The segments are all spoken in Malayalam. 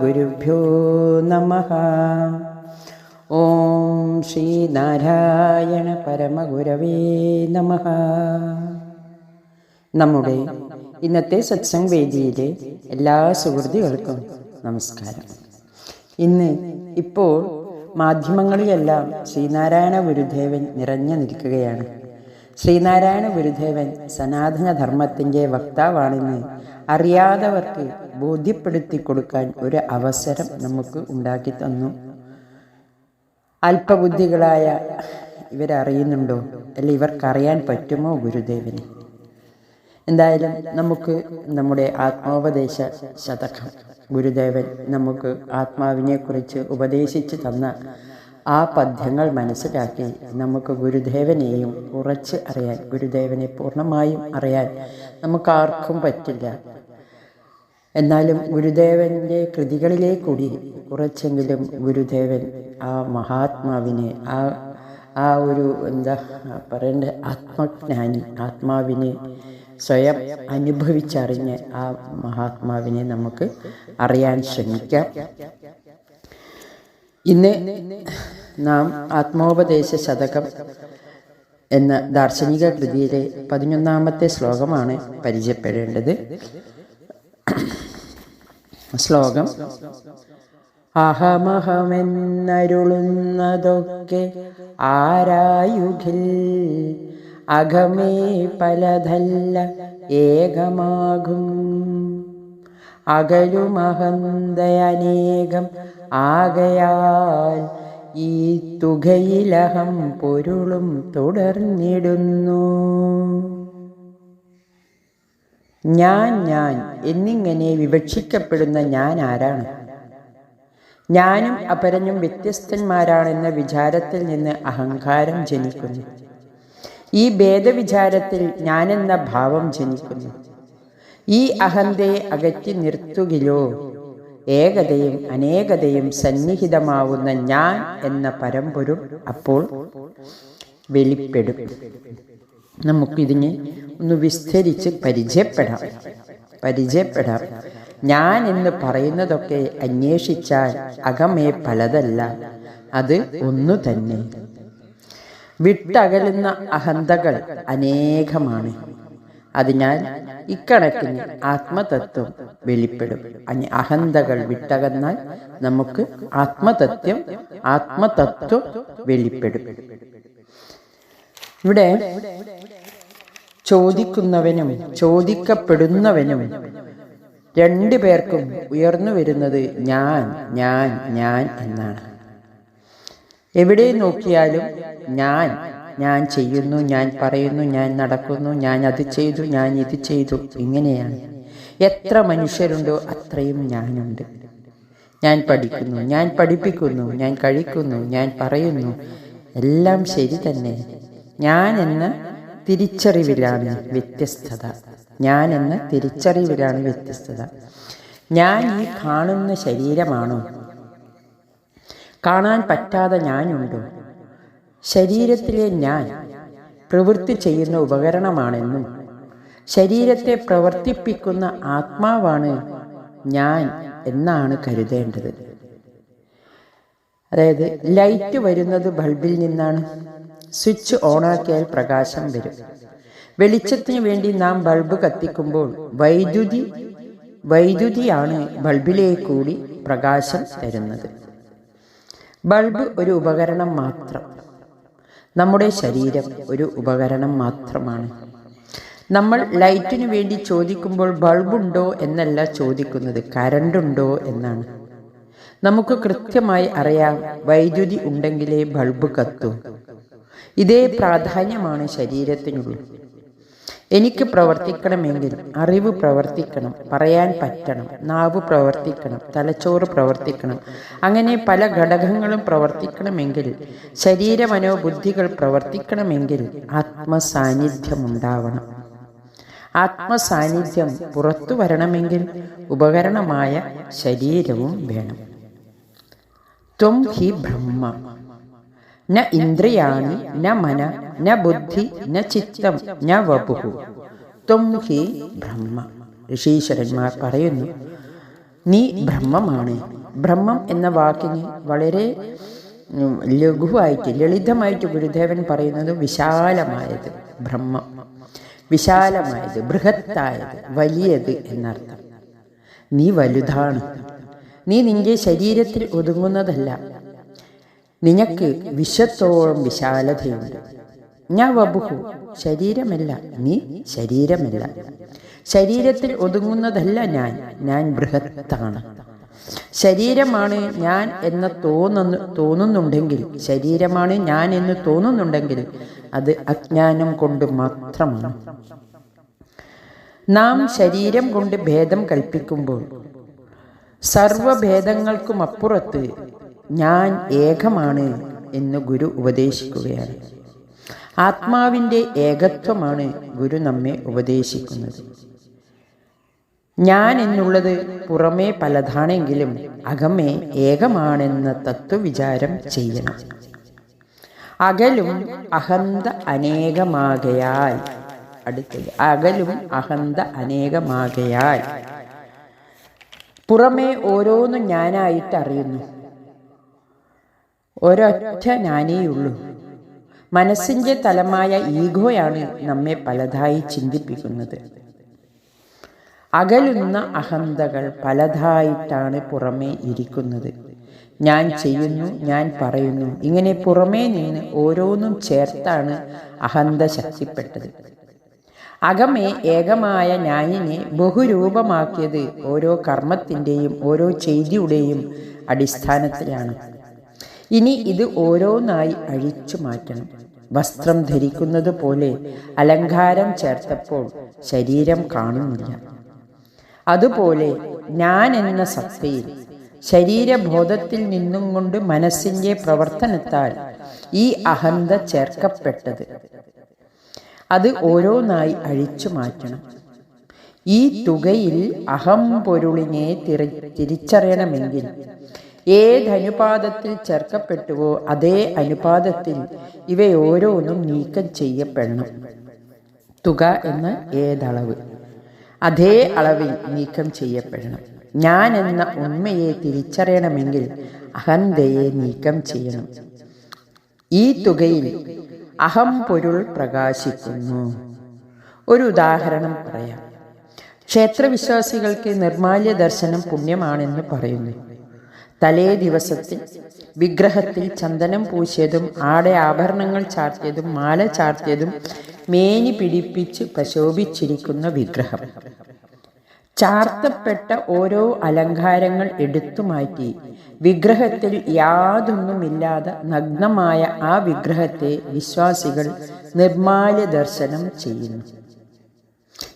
ഗുരുഭ്യോ നമ. ഓം ശ്രീനാരായണ പരമഗുരവേ നമ. നമ്മുടെ ഇന്നത്തെ സത്സംഗ് വേദിയിലെ എല്ലാ സുഹൃത്തുക്കൾക്കും നമസ്കാരം. ഇന്ന് ഇപ്പോൾ മാധ്യമങ്ങളിലെല്ലാം ശ്രീനാരായണ ഗുരുദേവൻ നിറഞ്ഞു നിൽക്കുകയാണ്. ശ്രീനാരായണ ഗുരുദേവൻ സനാതന ധർമ്മത്തിന്റെ വക്താവാണെന്ന് അറിയാത്തവർക്ക് ബോധ്യപ്പെടുത്തി കൊടുക്കാൻ ഒരു അവസരം നമുക്ക് ഉണ്ടാക്കി തന്നു. അല്പബുദ്ധികളായ ഇവരറിയുന്നുണ്ടോ? അല്ല ഇവർക്കറിയാൻ പറ്റുമോ ഗുരുദേവന്? എന്തായാലും നമുക്ക് നമ്മുടെ ആത്മോപദേശ ശതകം ഗുരുദേവൻ നമുക്ക് ആത്മാവിനെക്കുറിച്ച് ഉപദേശിച്ചു തന്ന ആ പദ്യങ്ങൾ മനസ്സിലാക്കി നമുക്ക് ഗുരുദേവനെയും ഉറച്ച് അറിയാൻ ഗുരുദേവനെ പൂർണമായും അറിയാൻ നമുക്കാർക്കും പറ്റില്ല. എന്നാലും ഗുരുദേവന്റെ കൃതികളിലെ കൂടി കുറച്ചെങ്കിലും ഗുരുദേവൻ ആ മഹാത്മാവിനെ ആ ആ ഒരു എന്താ പറയേണ്ട ആത്മജ്ഞാനി ആത്മാവിനെ സ്വയം അനുഭവിച്ചറിഞ്ഞ് ആ മഹാത്മാവിനെ നമുക്ക് അറിയാൻ ശ്രമിക്കാം. ഇന്ന് നാം ആത്മോപദേശ ശതകം എന്ന ദാർശനിക കൃതിയിലെ പതിനൊന്നാമത്തെ ശ്ലോകമാണ് പരിചയപ്പെടേണ്ടത്. ശ്ലോകം അഹമഹമെന്നരുളുന്നതൊക്കെ ആരായുഖിൽ അകമേ പലതല്ല ഏകമാകും. അകലുമഹന്ത അനേകം ആകയാൽ ഈ തുകയിലഹം പൊരുളും തുടർന്നിടുന്നു. ഞാൻ ഞാൻ എന്നിങ്ങനെ വിവക്ഷിക്കപ്പെടുന്ന ഞാൻ ആരാണ്? ഞാനും അപരനും വ്യത്യസ്തന്മാരാണെന്ന വിചാരത്തിൽ നിന്ന് അഹങ്കാരം ജനിക്കുന്നു. ഈ ഭേദവിചാരത്തിൽ ഞാനെന്ന ഭാവം ജനിക്കുന്നു. ഈ അഹന്തയെ അകറ്റി നിർത്തുകിലോ? ഏകതയും അനേകതയും സന്നിഹിതമാവുന്ന ഞാൻ എന്ന പരമ്പൊരു അപ്പോൾ വെളിപ്പെടും. നമുക്കിതിനെ ഒന്ന് വിസ്തരിച്ച് പരിചയപ്പെടാം. പരിചയപ്പെടാം. ഞാൻ എന്ന് പറയുന്നതൊക്കെ അന്വേഷിച്ചാൽ അകമേ പലതല്ല. അത് ഒന്നു തന്നെ. വിട്ടകലുന്ന അഹന്തകൾ അനേകമാണ്. അതിനാൽ ഇക്കണക്കിന് ആത്മതത്വം വെളിപ്പെടും. അനി അഹന്തകൾ വിട്ടകന്നാൽ നമുക്ക് ആത്മതത്വം ആത്മതത്വം വെളിപ്പെടും. ഇവിടെ ചോദിക്കുന്നവനും ചോദിക്കപ്പെടുന്നവനും രണ്ടു പേർക്കും ഉയർന്നു വരുന്നത് ഞാൻ ഞാൻ ഞാൻ എന്നാണ്. എവിടെ നോക്കിയാലും ഞാൻ ഞാൻ ചെയ്യുന്നു ഞാൻ പറയുന്നു ഞാൻ നടക്കുന്നു ഞാൻ അത് ചെയ്തു ഞാൻ ഇത് ചെയ്തു. ഇങ്ങനെയാണ്. എത്ര മനുഷ്യരുണ്ടോ അത്രയും ഞാനുണ്ട്. ഞാൻ പഠിക്കുന്നു ഞാൻ പഠിപ്പിക്കുന്നു ഞാൻ കഴിക്കുന്നു ഞാൻ പറയുന്നു. എല്ലാം ശരി തന്നെ. ഞാൻ എന്ന തിരിച്ചറിവിലാണ് വ്യത്യസ്തത. ഞാൻ എന്ന തിരിച്ചറിവിലാണ് വ്യത്യസ്തത. ഞാൻ ഈ കാണുന്ന ശരീരമാണോ? കാണാൻ പറ്റാതെ ഞാനുണ്ടോ? ശരീരത്തിലെ ഞാൻ പ്രവൃത്തി ചെയ്യുന്ന ഉപകരണമാണെന്നും ശരീരത്തെ പ്രവർത്തിപ്പിക്കുന്ന ആത്മാവാണ് ഞാൻ എന്നാണ് കരുതേണ്ടത്. അതായത് ലൈറ്റ് വരുന്നത് ബൾബിൽ നിന്നാണ്. സ്വിച്ച് ഓണാക്കിയാൽ പ്രകാശം വരും. വെളിച്ചത്തിന് വേണ്ടി നാം ബൾബ് കത്തിക്കുമ്പോൾ വൈദ്യുതി വൈദ്യുതിയാണ് ബൾബിലേക്കൂടി പ്രകാശം തരുന്നത്. ബൾബ് ഒരു ഉപകരണം മാത്രം. നമ്മുടെ ശരീരം ഒരു ഉപകരണം മാത്രമാണ്. നമ്മൾ ലൈറ്റിന് വേണ്ടി ചോദിക്കുമ്പോൾ ബൾബുണ്ടോ എന്നല്ല ചോദിക്കുന്നത് കരണ്ടുണ്ടോ എന്നാണ്. നമുക്ക് കൃത്യമായി അറിയാം വൈദ്യുതി ഉണ്ടെങ്കിലേ ബൾബ് കത്തൂ. ഇതേ പ്രാധാന്യമാണ് ശരീരത്തിനുള്ളത്. എനിക്ക് പ്രവർത്തിക്കണമെങ്കിൽ അറിവ് പ്രവർത്തിക്കണം പറയാൻ പറ്റണം നാവ് പ്രവർത്തിക്കണം തലച്ചോറ് പ്രവർത്തിക്കണം. അങ്ങനെ പല ഘടകങ്ങളും പ്രവർത്തിക്കണമെങ്കിൽ ശരീരമനോബുദ്ധികൾ പ്രവർത്തിക്കണമെങ്കിൽ ആത്മസാന്നിധ്യം ഉണ്ടാവണം ആത്മസാന്നിധ്യം പുറത്തു വരണമെങ്കിൽ ഉപകരണമായ ശരീരവും വേണം. ത്വം ഹി ബ്രഹ്മ. ന ഇന്ദ്രിയാണി ന മന ന ബുദ്ധി ന ചിത്തം ന വപുഹു. ത്വം ഹി ബ്രഹ്മ. ഋഷീശ്വരന്മാർ പറയുന്നു നീ ബ്രഹ്മമാണ്. ബ്രഹ്മം എന്ന വാക്കിന് വളരെ ലഘുവായിട്ട് ലളിതമായിട്ട് ഗുരുദേവൻ പറയുന്നത് വിശാലമായത് ബ്രഹ്മം. വിശാലമായത് ബൃഹത്തായത് വലിയത് എന്നർത്ഥം. നീ വലുതാണ്. നീ നിന്റെ ശരീരത്തിൽ ഒതുങ്ങുന്നതല്ല. നിനക്ക് വിശ്വത്തോളം വിശാലതയുണ്ട്. ഞാൻ വബുഹു ശരീരമല്ല നീ ശരീരമല്ല. ശരീരത്തിൽ ഒതുങ്ങുന്നതല്ല ഞാൻ ഞാൻ ബൃഹത്താണ്. ശരീരമാണ് ഞാൻ എന്ന് തോന്നുന്നു തോന്നുന്നുണ്ടെങ്കിൽ ശരീരമാണ് ഞാൻ എന്ന് തോന്നുന്നുണ്ടെങ്കിൽ അത് അജ്ഞാനം കൊണ്ട് മാത്രമാണ്. നാം ശരീരം കൊണ്ട് ഭേദം കൽപ്പിക്കുമ്പോൾ സർവഭേദങ്ങൾക്കും അപ്പുറത്ത് ഞാൻ ഏകമാണ് എന്ന് ഗുരു ഉപദേശിക്കുകയാണ്. ആത്മാവിന്റെ ഏകത്വമാണ് ഗുരു നമ്മെ ഉപദേശിക്കുന്നത്. ഞാൻ എന്നുള്ളത് പുറമേ പലതാണെങ്കിലും അകമേ ഏകമാണെന്ന തത്വവിചാരം ചെയ്യണം. അകലും അഹന്ത അനേകമാകയാൽ അടുത്തത് അകലും അഹന്ത അനേകമാകയാൽ. പുറമേ ഓരോന്നും ഞാനായിട്ട് അറിയുന്നു. ഒരൊറ്റ ഞാനേയുള്ളൂ മനസ്സിന്റെ തലമായ ഈഗോയാണ് നമ്മെ പലതായി ചിന്തിപ്പിക്കുന്നത്. അകലുന്ന അഹന്തകൾ പലതായിട്ടാണ് പുറമേ ഇരിക്കുന്നത്. ഞാൻ ചെയ്യുന്നു ഞാൻ പറയുന്നു. ഇങ്ങനെ പുറമേ നിന്ന് ഓരോന്നും ചേർത്താണ് അഹന്ത ശക്തിപ്പെട്ടത്. അകമേ ഏകമായ ഞാനിനെ ബഹുരൂപമാക്കിയത് ഓരോ കർമ്മത്തിന്റെയും ഓരോ ചെയ്തിയുടെയും അടിസ്ഥാനത്തിലാണ്. ഇനി ഇത് ഓരോന്നായി അഴിച്ചു മാറ്റണം. വസ്ത്രം ധരിക്കുന്നത് പോലെ അലങ്കാരം ചേർത്തപ്പോൾ ശരീരം കാണുന്നില്ല. അതുപോലെ ഞാൻ എന്ന സത്തയിൽ ശരീരബോധത്തിൽ നിന്നും കൊണ്ട് മനസ്സിന്റെ പ്രവർത്തനത്താൽ ഈ അഹന്ത ചേർക്കപ്പെട്ടത്. അത് ഓരോന്നായി അഴിച്ചു മാറ്റണം. ഈ തുകയിൽ അഹം പൊരുളിനെ തിരി തിരിച്ചറിയണമെങ്കിൽ ഏതനുപാതത്തിൽ ചേർക്കപ്പെട്ടുവോ അതേ അനുപാതത്തിൽ ഇവയോരോന്നും നീക്കം ചെയ്യപ്പെടണം. തുക എന്ന ഏതളവ്. അതേ അളവിൽ നീക്കം ചെയ്യപ്പെടണം. ഞാൻ എന്ന ഉണ്മയെ തിരിച്ചറിയണമെങ്കിൽ അഹന്തയെ നീക്കം ചെയ്യണം. ഈ തുകയിൽ അഹം പൊരുൾ പ്രകാശിക്കുന്നു. ഒരു ഉദാഹരണം പറയാം. ക്ഷേത്രവിശ്വാസികൾക്ക് നിർമാല്യ ദർശനം പുണ്യമാണെന്ന് പറയുന്നു. തലേ ദിവസത്തിൽ വിഗ്രഹത്തിൽ ചന്ദനം പൂശിയതും ആടെ ആഭരണങ്ങൾ ചാർത്തിയതും മാല ചാർത്തിയതും മേനി പിടിപ്പിച്ച് പ്രശോഭിച്ചിരിക്കുന്ന വിഗ്രഹം. ചാർത്തപ്പെട്ട ഓരോ അലങ്കാരങ്ങൾ എടുത്തു മാറ്റി. വിഗ്രഹത്തിൽ യാതൊന്നുമില്ലാതെ നഗ്നമായ ആ വിഗ്രഹത്തെ വിശ്വാസികൾ നിർമാല്യ ദർശനം ചെയ്യുന്നു.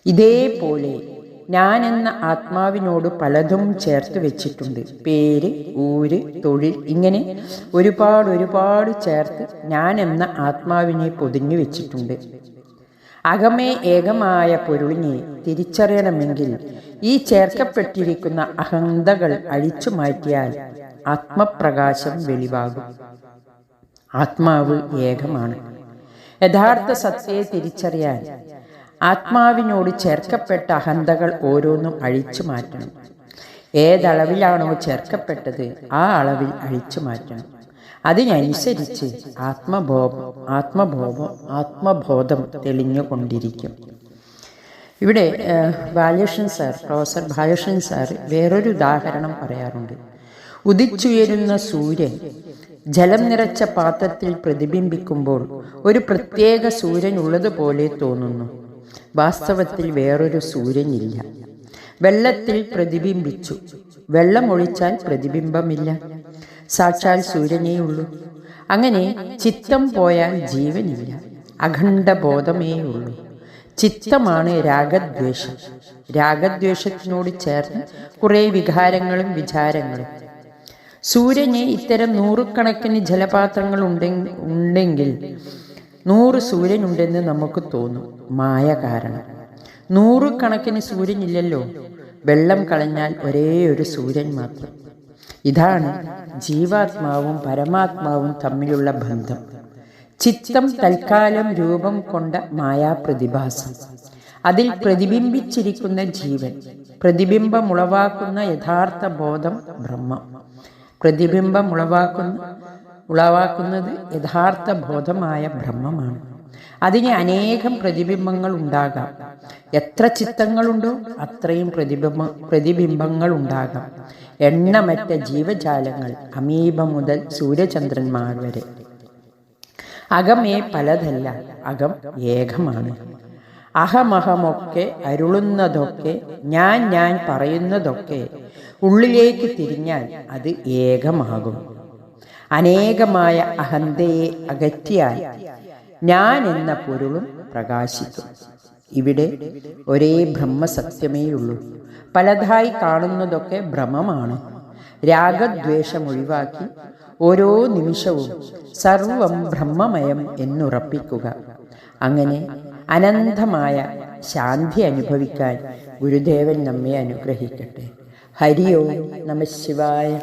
ഇതേപോലെ ഞാൻ എന്ന ആത്മാവിനോട് പലതും ചേർത്ത് വെച്ചിട്ടുണ്ട്. പേര് ഊര് തൊഴിൽ ഇങ്ങനെ ഒരുപാട് ഒരുപാട് ചേർത്ത് ഞാൻ എന്ന ആത്മാവിനെ പൊതിഞ്ഞു വെച്ചിട്ടുണ്ട്. അകമേ ഏകമായ പൊരുളിനെ തിരിച്ചറിയണമെങ്കിൽ ഈ ചേർക്കപ്പെട്ടിരിക്കുന്ന അഹന്തകൾ അഴിച്ചു മാറ്റിയാൽ ആത്മപ്രകാശം വെളിവാകും. ആത്മാവ് ഏകമാണ്. യഥാർത്ഥ സത്യയെ തിരിച്ചറിയാൻ ആത്മാവിനോട് ചേർക്കപ്പെട്ട അഹന്തകൾ ഓരോന്നും അഴിച്ചു മാറ്റണം. ഏതളവിലാണോ ചേർക്കപ്പെട്ടത് ആ അളവിൽ അഴിച്ചു മാറ്റണം. അതിനനുസരിച്ച് ആത്മബോധം ആത്മബോധം ആത്മബോധം തെളിഞ്ഞുകൊണ്ടിരിക്കും. ഇവിടെ Balakrishnan sir professor Balakrishnan sir വേറൊരു ഉദാഹരണം പറയാറുണ്ട്. ഉദിച്ചുയരുന്ന സൂര്യൻ ജലം നിറച്ച പാത്രത്തിൽ പ്രതിബിംബിക്കുമ്പോൾ ഒരു പ്രത്യേക സൂര്യൻ ഉള്ളതുപോലെ തോന്നുന്നു. വാസ്തവത്തിൽ വേറൊരു സൂര്യനില്ല. വെള്ളത്തിൽ പ്രതിബിംബിച്ചു. വെള്ളമൊഴിച്ചാൽ പ്രതിബിംബമില്ല. സാക്ഷാൽ സൂര്യനേ ഉള്ളൂ അങ്ങനെ ചിത്തം പോയാൽ ജീവനില്ല. അഖണ്ഡ ബോധമേ ഉള്ളൂ ചിത്തമാണ് രാഗദ്വേഷം. രാഗദ്വേഷത്തിനോട് ചേർന്ന് കുറേ വികാരങ്ങളും വിചാരങ്ങളും. സൂര്യന് ഇത്തരം നൂറുകണക്കിന് ജലപാത്രങ്ങൾ ഉണ്ടെ- ഉണ്ടെങ്കിൽ നൂറ് സൂര്യനുണ്ടെന്ന് നമുക്ക് തോന്നും. മായ കാരണം. നൂറുകണക്കിന് സൂര്യനില്ലല്ലോ. വെള്ളം കളഞ്ഞാൽ ഒരേ ഒരു സൂര്യൻ മാത്രം. ഇതാണ് ജീവാത്മാവും പരമാത്മാവും തമ്മിലുള്ള ബന്ധം. ചിത്തം തൽക്കാലം രൂപം കൊണ്ട മായാപ്രതിഭാസം. അതിൽ പ്രതിബിംബിച്ചിരിക്കുന്ന ജീവൻ. പ്രതിബിംബമുളവാക്കുന്ന യഥാർത്ഥ ബോധം ബ്രഹ്മം. പ്രതിബിംബം ഉളവാക്കുന്ന ഉളവാക്കുന്നത് യഥാർത്ഥ ബോധമായ ബ്രഹ്മമാണ്. അതിന് അനേകം പ്രതിബിംബങ്ങൾ ഉണ്ടാകാം. എത്ര ചിത്തങ്ങളുണ്ടോ അത്രയും പ്രതിബിംബ പ്രതിബിംബങ്ങൾ ഉണ്ടാകാം എണ്ണമറ്റ ജീവജാലങ്ങൾ അമീബ മുതൽ സൂര്യചന്ദ്രന്മാർ വരെ. അകമേ പലതല്ല അകം ഏകമാണ്. അഹമഹമൊക്കെ അരുളുന്നതൊക്കെ ഞാൻ ഞാൻ പറയുന്നതൊക്കെ ഉള്ളിലേക്ക് തിരിഞ്ഞാൽ അത് ഏകമാകും. അനേകമായ അഹന്തയെ അകറ്റിയാൽ ഞാൻ എന്ന പൊരുളും പ്രകാശിക്കും. ഇവിടെ ഒരേ ബ്രഹ്മസത്യമേയുള്ളൂ. പലതായി കാണുന്നതൊക്കെ ഭ്രമമാണ് രാഗദ്വേഷം ഒഴിവാക്കി ഓരോ നിമിഷവും സർവം ബ്രഹ്മമയം എന്നുറപ്പിക്കുക. അങ്ങനെ അനന്തമായ ശാന്തി അനുഭവിക്കാൻ ഗുരുദേവൻ നമ്മെ അനുഗ്രഹിക്കട്ടെ. ഹരിയോ നമ ശിവായ.